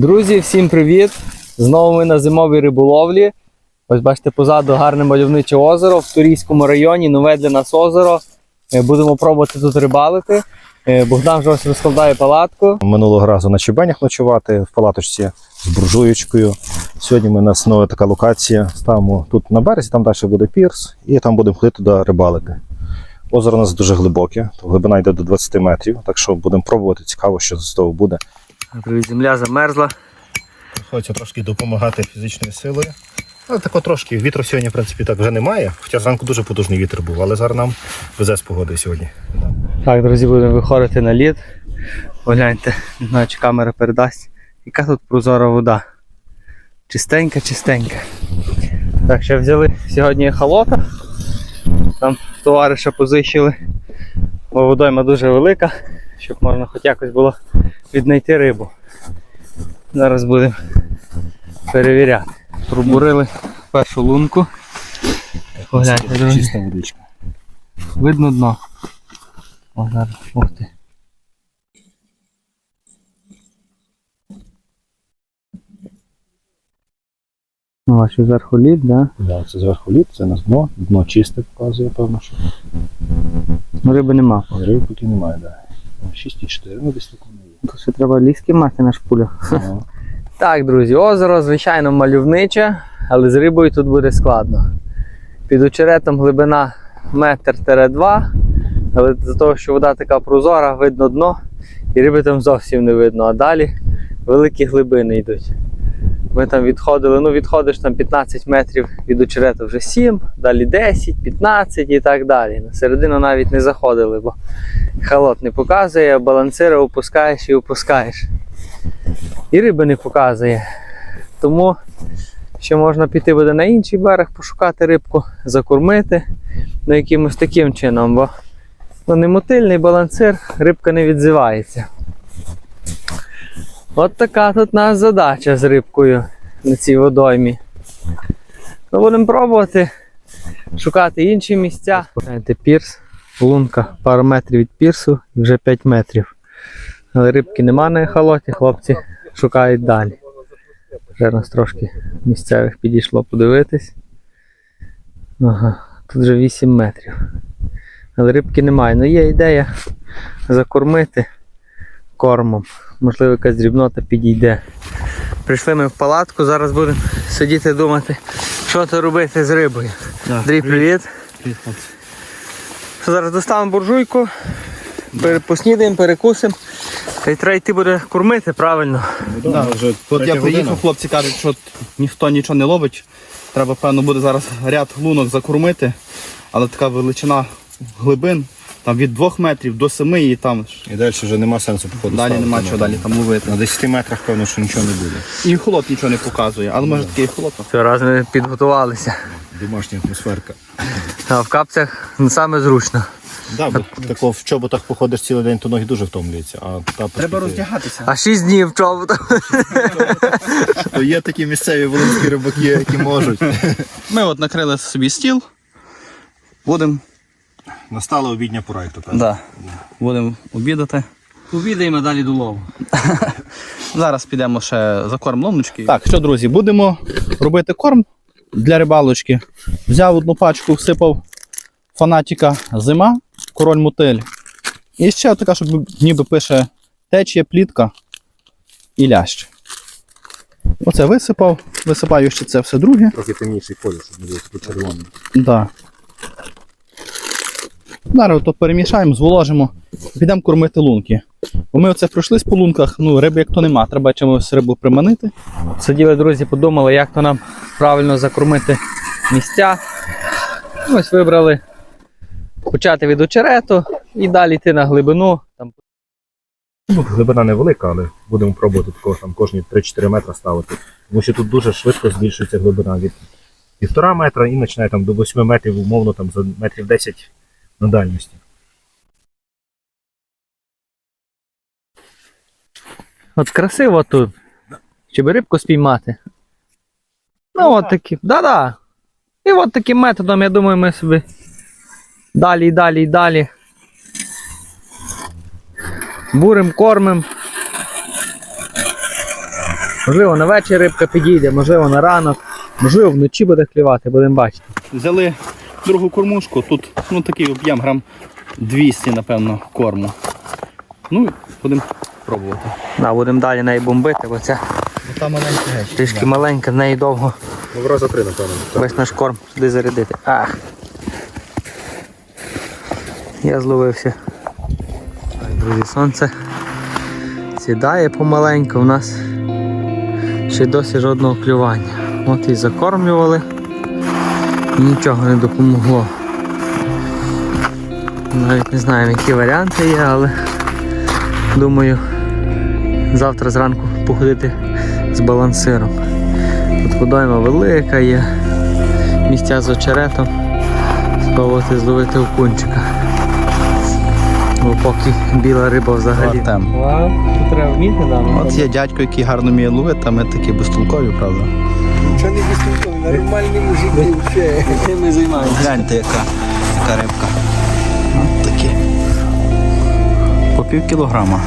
Друзі, всім привіт! Знову ми на зимовій риболовлі. Ось бачите, позаду гарне мальовниче озеро в Турійському районі, нове для нас озеро. Е, Будемо пробувати тут рибалити. Е, Богдан вже ось розкладає палатку. Минулого разу на Чебенях ночувати в палаточці з буржуєчкою. Сьогодні ми у нас нова така локація. Ставимо тут на березі, там далі буде пірс, і там будемо ходити туди рибалити. Озеро у нас дуже глибоке, глибина йде до 20 метрів, так що будемо пробувати. Цікаво, що з того буде. Земля замерзла. Хочеться трошки допомагати фізичною силою. Але тако трошки вітру сьогодні, в принципі, так вже немає. Хоча зранку дуже потужний вітер був, але зараз нам везе з погоди сьогодні. Так, друзі, будемо виходити на лід. Погляньте, не знаю, чи камера передасть. Яка тут прозора вода. Чистенька, чистенька. Так, ще взяли сьогодні халота. Там товариша позичили. Бо водойма дуже велика, щоб можна хоч якось було віднайти рибу. Зараз будемо перевіряти. Пробурили першу лунку. Погляньте, друзі. Чиста водичка. Видно дно. О, зараз. Ух ти. Ну, бачу зверху лід, да? Да, це зверху лід, це на дно, дно чисте показує, певно, що Ну, риби нема. риб поки немає, так. да. 6,4, ну десь є. То ще треба ліски мати на шпулях. Ну, Так, друзі, озеро, звичайно, мальовниче, але з рибою тут буде складно. Під очеретом глибина метр-два, але з-за того, що вода така прозора, видно дно, і риби там зовсім не видно. А далі великі глибини йдуть. Ми там відходили, ну відходиш там 15 метрів від очерету вже 7, далі 10, 15 і так далі. На середину навіть не заходили, бо халот не показує, балансири опускаєш і опускаєш і риби не показує. Тому ще можна піти буде на інший берег, пошукати рибку, закормити ну, якимось таким чином, бо ну, не мотильний балансир, рибка не відзивається. От така тут нас задача з рибкою на цій водоймі. Ну, будемо пробувати шукати інші місця. Знаєте, пірс, лунка, пару метрів від пірсу і вже 5 метрів. Але рибки нема на ехолоті, хлопці шукають далі. Вже нас трошки місцевих підійшло подивитись. Ага, тут вже 8 метрів. Але рибки немає. Ну є ідея закормити кормом. Можливо, якась дрібнота підійде. Прийшли ми в палатку, зараз будемо сидіти думати, що то робити з рибою. Андрій, привіт. Зараз доставимо буржуйку, поснідаємо, перекусимо. Та й треба йти буде кормити, правильно. Да. вже От я приїхав, хлопці кажуть, що ніхто нічого не ловить. Треба, певно, буде зараз ряд лунок закормити, але така величина глибин, там від 2 метрів до 7 і там ж І далі вже нема сенсу походу. далі ставити, нема чого далі там ловити. На 10 метрах, певно, що нічого не буде. І холод нічого не показує, але може такий холод. Все, раз ми підготувалися. Домашня атмосферка. А в капцях не саме зручно. Да, бо тако в чоботах походиш цілий день, то ноги дуже втомлюються. А тапочки Треба ти- роздягатися. А 6 днів чому там? То є такі місцеві волинські рибаки, які можуть. Ми от накрили собі стіл. Будемо Настала обідня пора, як то кажуть. да, будем обідати. Обідаємо далі до лову. Зараз підемо ще за корм ломнички. Так, що, друзі, будемо робити корм для рибалочки. Взяв одну пачку, всипав фанатіка зима, король мотиль. І ще така, щоб ніби пише течія, плітка і лящ. Оце висипав, висипаю ще це все друге. Трохи темніший колір, щоб не було червоний. Да. Зараз то перемішаємо, зволожимо, підемо кормити лунки. Бо ми оце пройшлись по лунках, ну риби як то нема, треба чимось рибу приманити. Сиділи, друзі, подумали, як то нам правильно закормити місця. Ось вибрали почати від очерету і далі йти на глибину. Там Ну, глибина невелика, але будемо пробувати такого там кожні 3-4 метри ставити. Тому що тут дуже швидко збільшується глибина від півтора метра і починає там до 8 метрів, умовно там за метрів 10 на дальності. От красиво тут. Щоб рибку спіймати. Ну, от такі. Да-да. І от таким методом, я думаю, ми собі далі і далі і далі. Бурим, кормим. Можливо, на вечір рибка підійде, можливо, на ранок, можливо, вночі буде клювати, будемо бачити. Взяли другу кормушку, тут ну, такий об'єм грам 200, напевно, корму. Ну, будемо пробувати. Да, будемо далі неї бомбити, бо це Та маленька геть. трішки маленька, в неї довго Ну, раза три, напевно. весь наш корм сюди зарядити. Ах. Я зловився. Так, друзі, сонце сідає помаленьку, у нас ще й досі жодного клювання. От і закормлювали, нічого не допомогло. Навіть не знаю, які варіанти є, але думаю, завтра зранку походити з балансиром. Тут водойма велика є, місця з очеретом. Спробувати зловити окунчика. Бо поки біла риба взагалі. Артем. Вау, тут треба вміти да, От є дядько, який гарно вміє ловити, а ми такі безтолкові, правда? Нічого не нормальні мужики вже. Чим ми займаємося? Гляньте, яка, яка рибка. От такі. По пів кілограма.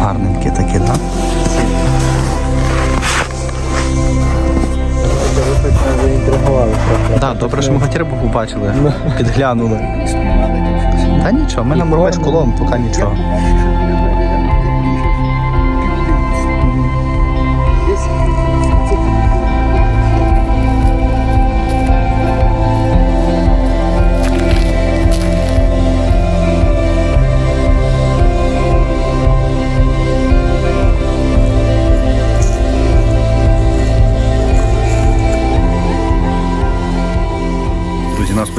Гарненькі такі, так? Так, добре, що ми хоч рибу побачили, підглянули. Та нічого, ми нам робиш колон, поки нічого.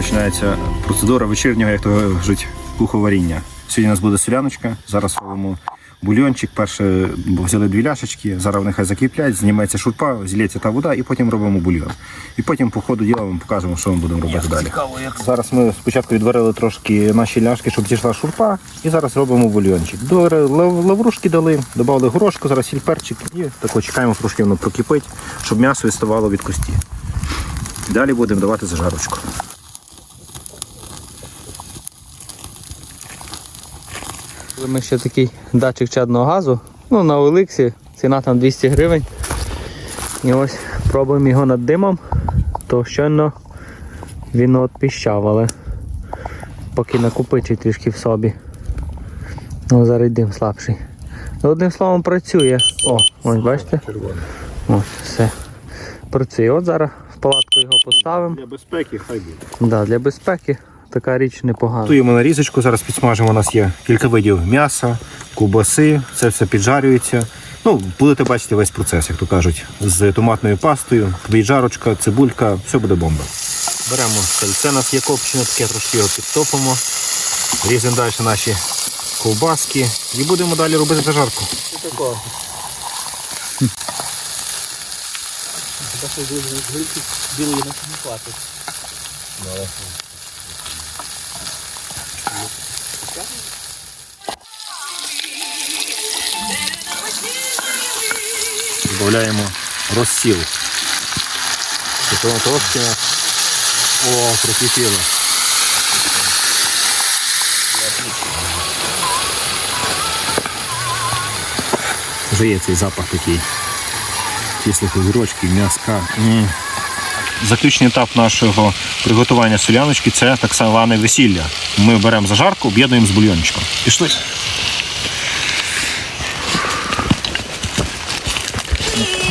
Починається процедура вечірнього, як то кажуть, куховаріння. Сьогодні у нас буде соляночка, зараз робимо бульйончик. Перше взяли дві ляшечки, зараз вони хай закріплять, знімається шурпа, зілється та вода, і потім робимо бульйон. І потім по ходу діла вам покажемо, що ми будемо робити далі. Зараз ми спочатку відварили трошки наші ляшки, щоб зійшла шурпа, і зараз робимо бульйончик. Лаврушки дали, додали горошку, зараз сіль перчик і тако чекаємо, трошки воно прокипить, щоб м'ясо відставало від кості. Далі будемо давати зажарочку. Ми ще такий датчик чадного газу. Ну, на Олексі ціна там 200 гривень. І ось пробуємо його над димом, то щойно він от але поки накопичить трішки в собі. Ну, зараз дим слабший. Ну, одним словом працює. О, ось бачите? Ось, все. Працює. От зараз в палатку його поставимо. Для безпеки хай буде. Да, для безпеки така річ непогана. Готуємо нарізочку, зараз підсмажимо. У нас є кілька видів м'яса, ковбаси, це все піджарюється. Ну, будете бачити весь процес, як то кажуть, з томатною пастою, віджарочка, цибулька, все буде бомба. Беремо сальце, у нас є копчене, таке трошки його підтопимо. Різемо далі наші ковбаски і будемо далі робити зажарку. Додаємо розсіл. Потім трошки о, прокипіло. Вже є цей запах такий. Кислих огірочків, м'яска. Заключний етап нашого приготування соляночки це так зване весілля. Ми беремо зажарку, об'єднуємо з бульйончиком. Пішли.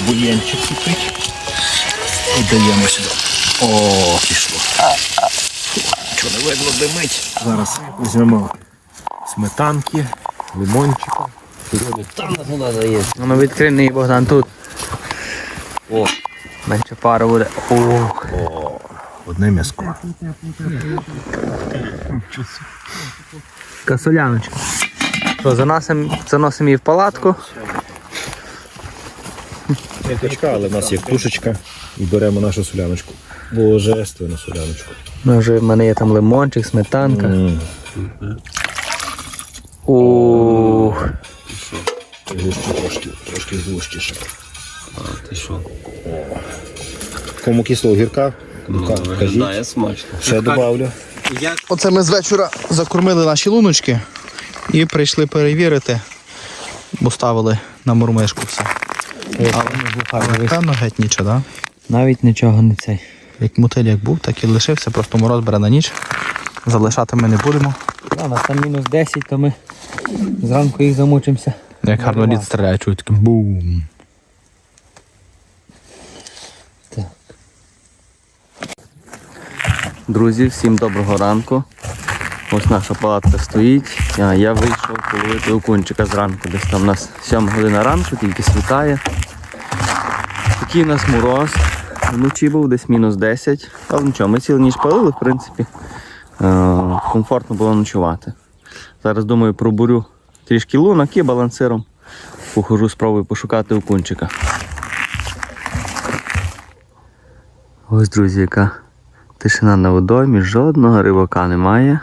Бульйончик кипить. І даємо сюди. О, пішло. Що не видно димить. Зараз візьмемо сметанки, лимончика. Ну відкриний Богдан тут. О. Менше пару буде. Ух. Одне м'яско. Касоляночка. Що, заносимо заносимо її в палатку. Качка, але в нас є кружечка і беремо нашу соляночку. Божественну соляночку. Ну, вже в мене є там лимончик, сметанка. Ух. Гуще трошки, трошки гущіше. А, ти що? Кому кислого гірка? Ну, Кажіть. смачно. Ще добавлю. Оце ми з вечора закормили наші луночки і прийшли перевірити, бо ставили на мурмишку все. Але певно геть нічого, так? Навіть нічого не цей. Як мотиль як був, так і лишився, просто мороз бере на ніч. Залишати ми не будемо. Да, нас там мінус 10, то ми зранку їх замучимося. Як гарно лід стріляє, чую таким бум. Друзі, всім доброго ранку. Ось наша палатка стоїть. Я вийшов половити окунчика зранку. Десь там у нас 7 година ранку, тільки світає. Такий у нас мороз. Вночі був десь мінус 10. Але нічого, ми цілу ніч палили, в принципі. Комфортно було ночувати. Зараз думаю, пробурю трішки лунок і балансиром. Похожу, спробую пошукати окунчика. Ось, друзі, яка Тишина на водоймі, жодного рибака немає.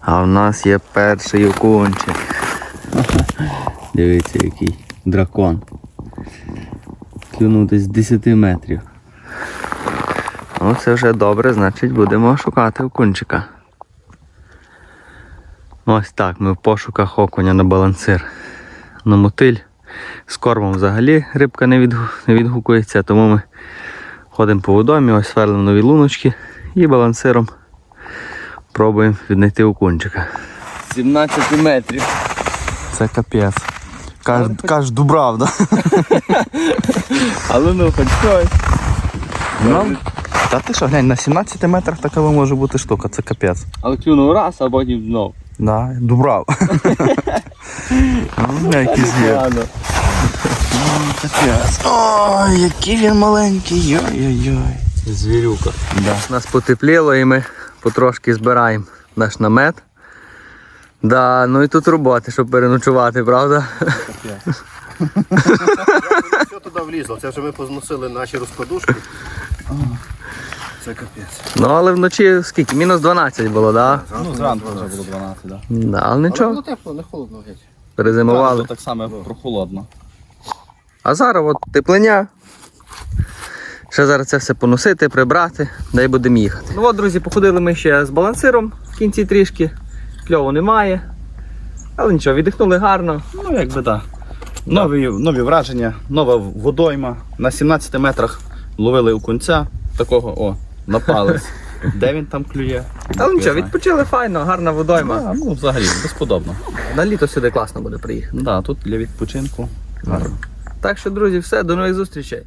А в нас є перший окунчик. Дивіться, який дракон. Клюнув десь з 10 метрів. Ну, це вже добре, значить будемо шукати окунчика. Ось так, ми в пошуках окуня на балансир. На мотиль. З кормом взагалі рибка не відгукується, тому ми Ходимо по водомі, ось сверлимо нові луночки і балансиром пробуємо віднайти окунчика. 17 метрів. Це капець. Каж, каж дубрав, да? Але ну хоч щось. Ну, та ти що, глянь, на 17 метрах така може бути штука, це капець. Але клюнув раз, а потім знов. Да, дубрав. Ну, звір. Ладно. Капець. Ой, який він маленький. Йой-йой-йой. Звірюка. Да. Нас потепліло і ми потрошки збираємо наш намет. Да, ну і тут роботи, щоб переночувати, правда? Все туди влізло, це вже ми позносили наші розкладушки. Це капець. Ну але вночі скільки? Мінус 12 було, так? Ну, зранку вже було 12, так. Да? Да, але нічого, тепло, не холодно геть. перезимували. Так само прохолодно. А зараз от теплення. Ще зараз це все поносити, прибрати, дай будемо їхати. Ну от, друзі, походили ми ще з балансиром в кінці трішки. Кльову немає. Але нічого, віддихнули гарно. Ну, якби так. Нові, нові враження, нова водойма. На 17 метрах ловили окунця такого, о, на палець. Де він там клює? Але нічого, відпочили файно, гарна водойма. А, ну, взагалі, безподобно. На літо сюди класно буде приїхати. Да, тут для відпочинку. Гарно. Так що, друзі, все, до нових зустрічей.